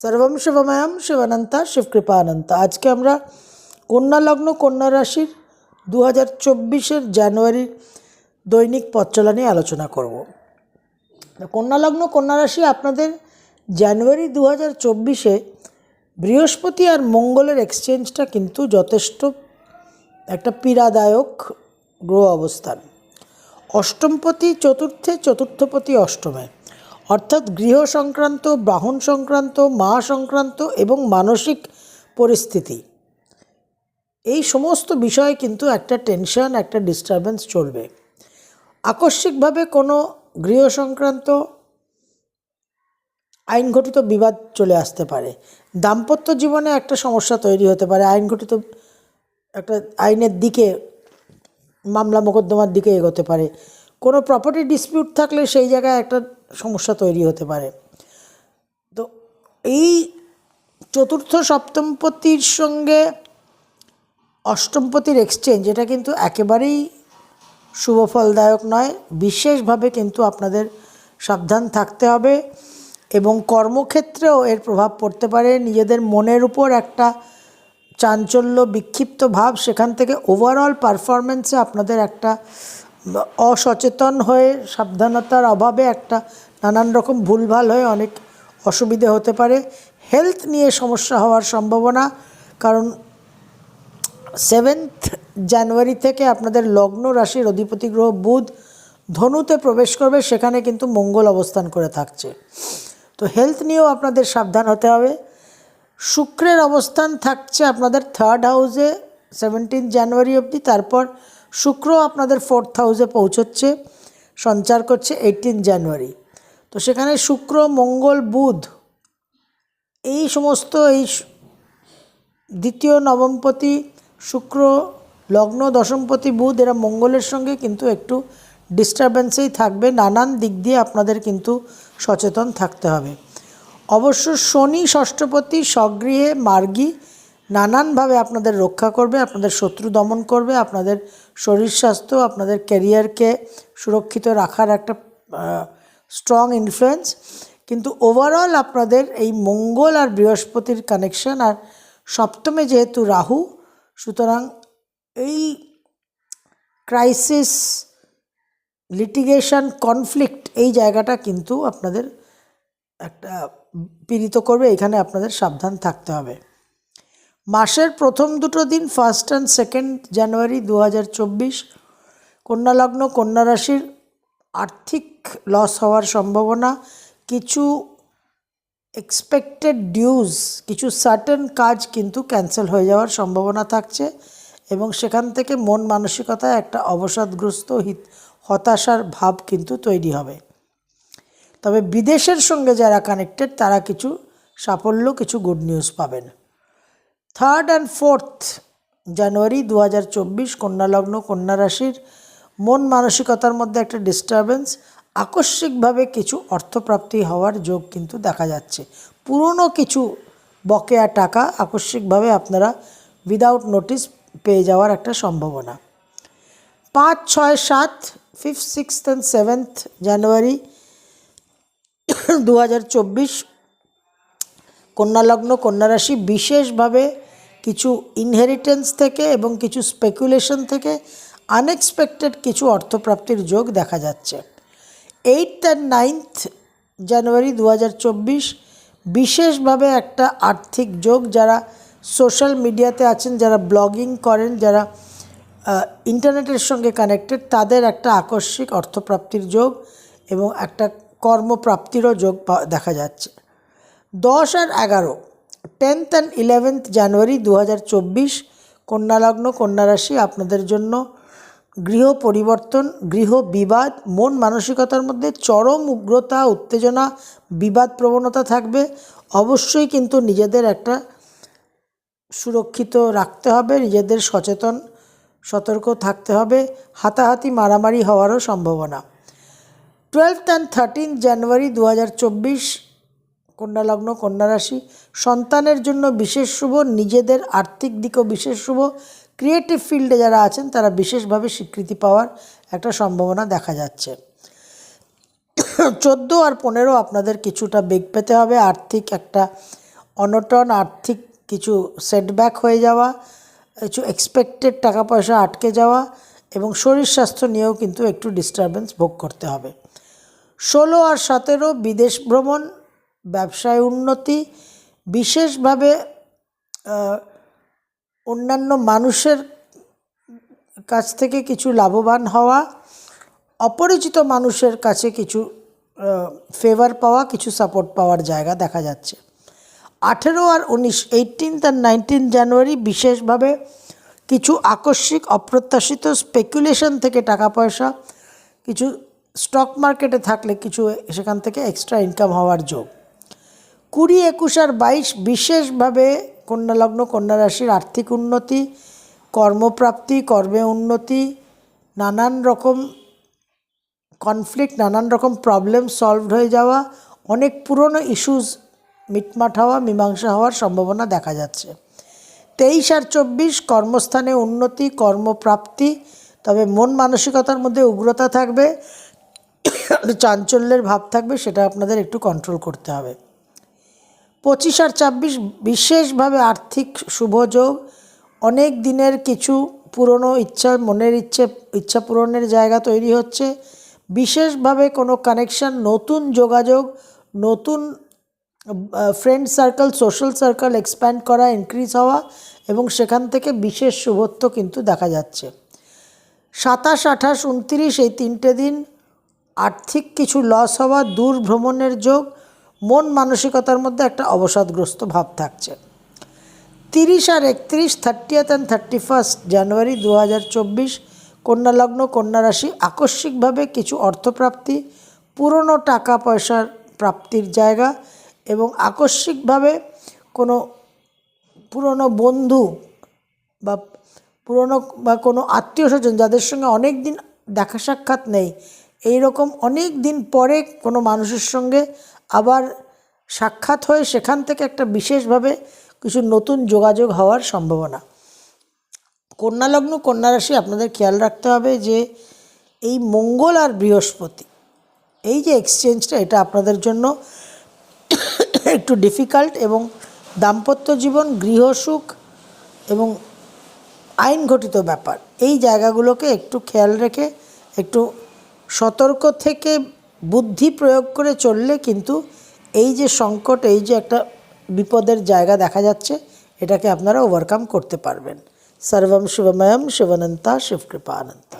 সর্বম শিবময়ম শিবানন্তা শিবকৃপানন্তা। আজকে আমরা কন্যা লগ্ন, কন্যা রাশির দু হাজার চব্বিশের জানুয়ারি দৈনিক পথচলা নিয়ে আলোচনা করব। কন্যা লগ্ন, কন্যা রাশি আপনাদের জানুয়ারি দু হাজার চব্বিশে বৃহস্পতি আর মঙ্গলের এক্সচেঞ্জটা কিন্তু যথেষ্ট একটা পীড়াদায়ক গ্রহ অবস্থান। অষ্টমপতি, চতুর্থে, চতুর্থপতি, অষ্টমে। অর্থাৎ গৃহ সংক্রান্ত বাহন সংক্রান্ত মা সংক্রান্ত এবং মানসিক পরিস্থিতি। এই সমস্ত বিষয়ে কিন্তু একটা টেনশন, একটা ডিস্টারবেন্স চলবে। আকস্মিকভাবে কোনো গৃহ সংক্রান্ত আইনঘটিত বিবাদ চলে আসতে পারে। দাম্পত্য জীবনে একটা সমস্যা তৈরি হতে পারে। আইনঘটিত একটা আইনের দিকে মামলা মোকদ্দমার দিকে এগোতে পারে। কোনো প্রপার্টি ডিসপিউট থাকলে সেই জায়গায় একটা সমস্যা তৈরি হতে পারে। তো এই চতুর্থ সপ্তমপতির সঙ্গে অষ্টমপতির এক্সচেঞ্জ এটা কিন্তু একেবারেই শুভফলদায়ক নয়, বিশেষভাবে কিন্তু আপনাদের সাবধান থাকতে হবে এবং কর্মক্ষেত্রেও এর প্রভাব পড়তে পারে। নিজেদের মনের উপর একটা চাঞ্চল্য, বিক্ষিপ্ত ভাব, সেখান থেকে ওভারঅল পারফরমেন্সে আপনাদের একটা অসচেতন হয়ে সাবধানতার অভাবে একটা নানান রকম ভুলভাল হয়ে অনেক অসুবিধে হতে পারে। হেলথ নিয়ে সমস্যা হওয়ার সম্ভাবনা, কারণ সেভেন্থ জানুয়ারি থেকে আপনাদের লগ্ন রাশির অধিপতি গ্রহ বুধ ধনুতে প্রবেশ করবে, সেখানে কিন্তু মঙ্গল অবস্থান করে থাকছে। তো হেলথ নিয়েও আপনাদের সাবধান হতে হবে। শুক্রের অবস্থান থাকছে আপনাদের থার্ড হাউসে সেভেন্টিন জানুয়ারি অবধি। তারপর শুক্র আপনাদের ফোর্থ হাউসে পৌঁছচ্ছে, সঞ্চার করছে এইটিন জানুয়ারি তো সেখানে শুক্র, মঙ্গল, বুধ এই সমস্ত এই দ্বিতীয় নবমপতি শুক্র, লগ্ন, দশমপতি বুধ এরা মঙ্গলের সঙ্গে কিন্তু একটু ডিস্টারবেন্সেই থাকবে। নানান দিক দিয়ে আপনাদের কিন্তু সচেতন থাকতে হবে। অবশ্য শনি, ষষ্ঠপতি, স্বগৃহে মার্গী নানানভাবে আপনাদের রক্ষা করবে, আপনাদের শত্রু দমন করবে, আপনাদের শরীর স্বাস্থ্য, আপনাদের ক্যারিয়ারকে সুরক্ষিত রাখার একটা স্ট্রং ইনফ্লুয়েন্স কিন্তু ওভারঅল আপনাদের এই মঙ্গল আর বৃহস্পতির কানেকশন আর সপ্তমে যেহেতু রাহু, সুতরাং এই ক্রাইসিস লিটিগেশন কনফ্লিক্ট এই জায়গাটা কিন্তু আপনাদের একটা পীড়িত করবে, এখানে আপনাদের সাবধান থাকতে হবে। মাসের প্রথম দুটো দিন ফার্স্ট অ্যান্ড সেকেন্ড জানুয়ারি দু হাজার চব্বিশ কন্যালগ্ন কন্যা রাশির আর্থিক লস হওয়ার সম্ভাবনা, কিছু এক্সপেক্টেড ডিউজ কিছু সার্টেন কাজ কিন্তু ক্যান্সেল হয়ে যাওয়ার সম্ভাবনা থাকছে এবং সেখান থেকে মন মানসিকতায় একটা অবসাদগ্রস্ত হিত, হতাশার ভাব কিন্তু তৈরি হবে। তবে বিদেশের সঙ্গে যারা কানেক্টেড তারা কিছু সাফল্য, কিছু গুড নিউজ পাবেন। থার্ড অ্যান্ড ফোর্থ জানুয়ারি দু হাজার চব্বিশ কন্যালগ্ন কন্যা রাশির মন মানসিকতার মধ্যে একটা ডিস্টারবেন্স আকস্মিকভাবে কিছু অর্থপ্রাপ্তি হওয়ার যোগ কিন্তু দেখা যাচ্ছে। পুরনো কিছু বকেয়া টাকা আকস্মিকভাবে আপনারা উইদাউট নোটিস পেয়ে যাওয়ার একটা সম্ভাবনা। পাঁচ, ছয়, সাত fifth sixth and seventh January দু হাজার চব্বিশ কন্যালগ্ন কন্যারাশি বিশেষভাবে কিছু ইনহেরিটেন্স থেকে এবং কিছু স্পেকুলেশন থেকে আনএক্সপেক্টেড কিছু অর্থপ্রাপ্তির যোগ দেখা যাচ্ছে। এইট অ্যান্ড নাইনথ জানুয়ারি দু বিশেষভাবে একটা আর্থিক যোগ যারা সোশ্যাল মিডিয়াতে আছেন, যারা ব্লগিং করেন, যারা ইন্টারনেটের সঙ্গে কানেক্টেড তাদের একটা আকস্মিক অর্থপ্রাপ্তির যোগ এবং একটা কর্মপ্রাপ্তিরও যোগ দেখা যাচ্ছে। দশ আর এগারো টেন্থ অ্যান্ড ইলেভেন্থ জানুয়ারি দু হাজার চব্বিশ কন্যালগ্ন কন্যারাশি আপনাদের জন্য গৃহ পরিবর্তন, গৃহ বিবাদ, মন মানসিকতার মধ্যে চরম উগ্রতা, উত্তেজনা, বিবাদ প্রবণতা থাকবে। অবশ্যই কিন্তু নিজেদের একটা সুরক্ষিত রাখতে হবে, নিজেদের সচেতন, সতর্ক থাকতে হবে। হাতাহাতি মারামারি হওয়ারও সম্ভাবনা। টুয়েলভ অ্যান্ড থার্টিন জানুয়ারি দু হাজার চব্বিশ কন্যালগ্ন কন্যারাশি সন্তানের জন্য বিশেষ শুভ, নিজেদের আর্থিক দিকও বিশেষ শুভ। ক্রিয়েটিভ ফিল্ডে যারা আছেন, তারা বিশেষভাবে স্বীকৃতি পাওয়ার একটা সম্ভাবনা দেখা যাচ্ছে। চোদ্দ আর পনেরো আপনাদের কিছুটা বেগ পেতে হবে। আর্থিক একটা অনটন, আর্থিক কিছু সেটব্যাক হয়ে যাওয়া, কিছু এক্সপেক্টেড টাকা পয়সা আটকে যাওয়া এবং শরীর স্বাস্থ্য নিয়েও কিন্তু একটু ডিস্টারবেন্স ভোগ করতে হবে। ষোলো আর সতেরো, বিদেশ ভ্রমণ, ব্যবসায় উন্নতি, বিশেষভাবে অন্যান্য মানুষের কাছ থেকে কিছু লাভবান হওয়া, অপরিচিত মানুষের কাছে কিছু ফেভার পাওয়া, কিছু সাপোর্ট পাওয়ার জায়গা দেখা যাচ্ছে। আঠেরো আর উনিশ এইটিনথ আর নাইনটিন জানুয়ারি বিশেষভাবে কিছু আকস্মিক, অপ্রত্যাশিত স্পেকুলেশন থেকে টাকা পয়সা, কিছু স্টক মার্কেটে থাকলে কিছু সেখান থেকে এক্সট্রা ইনকাম হওয়ার যোগ। কুড়ি, একুশ আর বাইশ বিশেষভাবে কন্যালগ্ন কন্যা রাশির আর্থিক উন্নতি, কর্মপ্রাপ্তি, কর্মে উন্নতি, নানান রকম কনফ্লিক্ট নানান রকম প্রবলেম সলভড হয়ে যাওয়া, অনেক পুরনো ইস্যুস মিটমাট হওয়া, মীমাংসা হওয়ার সম্ভাবনা দেখা যাচ্ছে। তেইশ আর চব্বিশ, কর্মস্থানে উন্নতি, কর্মপ্রাপ্তি, তবে মন মানসিকতার মধ্যে উগ্রতা থাকবে, চাঞ্চল্যের ভাব থাকবে, সেটা আপনাদের একটু কন্ট্রোল করতে হবে। পঁচিশ আর ছাব্বিশ বিশেষভাবে আর্থিক শুভযোগ, অনেক দিনের কিছু পুরনো ইচ্ছা, মনের ইচ্ছে, ইচ্ছা পূরণের জায়গা তৈরি হচ্ছে। বিশেষভাবে কোনো কানেকশন নতুন যোগাযোগ, নতুন friend circle social circle expand করা ইনক্রিজ হওয়া এবং সেখান থেকে বিশেষ শুভত্ব কিন্তু দেখা যাচ্ছে। সাতাশ, আঠাশ, উনত্রিশ এই তিনটে দিন আর্থিক কিছু লস হওয়া দূর ভ্রমণের যোগ মন মানসিকতার মধ্যে একটা অবসাদগ্রস্ত ভাব থাকছে। তিরিশ আর একত্রিশ thirtieth and thirty first January দু হাজার চব্বিশ কন্যালগ্ন কন্যা রাশি, আকস্মিকভাবে কিছু অর্থপ্রাপ্তি, পুরনো টাকা পয়সার প্রাপ্তির জায়গা এবং আকস্মিকভাবে কোনো পুরনো বন্ধু বা পুরনো বা কোনো আত্মীয় স্বজন যাদের সঙ্গে অনেক দিন দেখা সাক্ষাৎ নেই এই রকম অনেক দিন পরে কোনো মানুষের সঙ্গে আবার সাক্ষাৎ হয়ে সেখান থেকে একটা বিশেষভাবে কিছু নতুন যোগাযোগ হওয়ার সম্ভাবনা। কন্যালগ্ন কন্যা রাশি আপনাদের খেয়াল রাখতে হবে যে এই মঙ্গল আর বৃহস্পতি, এই যে এক্সচেঞ্জটা এটা আপনাদের জন্য একটু ডিফিকাল্ট এবং দাম্পত্য জীবন গৃহসুখ এবং আইন ঘটিত ব্যাপার, এই জায়গাগুলোকে একটু খেয়াল রেখে, একটু সতর্ক থেকে বুদ্ধি প্রয়োগ করে চললে কিন্তু এই যে সংকট, এই যে একটা বিপদের জায়গা দেখা যাচ্ছে, এটাকে আপনারা ওভারকাম করতে পারবেন। সর্বম শুভময়ম শিবনন্তা শিবকৃপা অনন্তা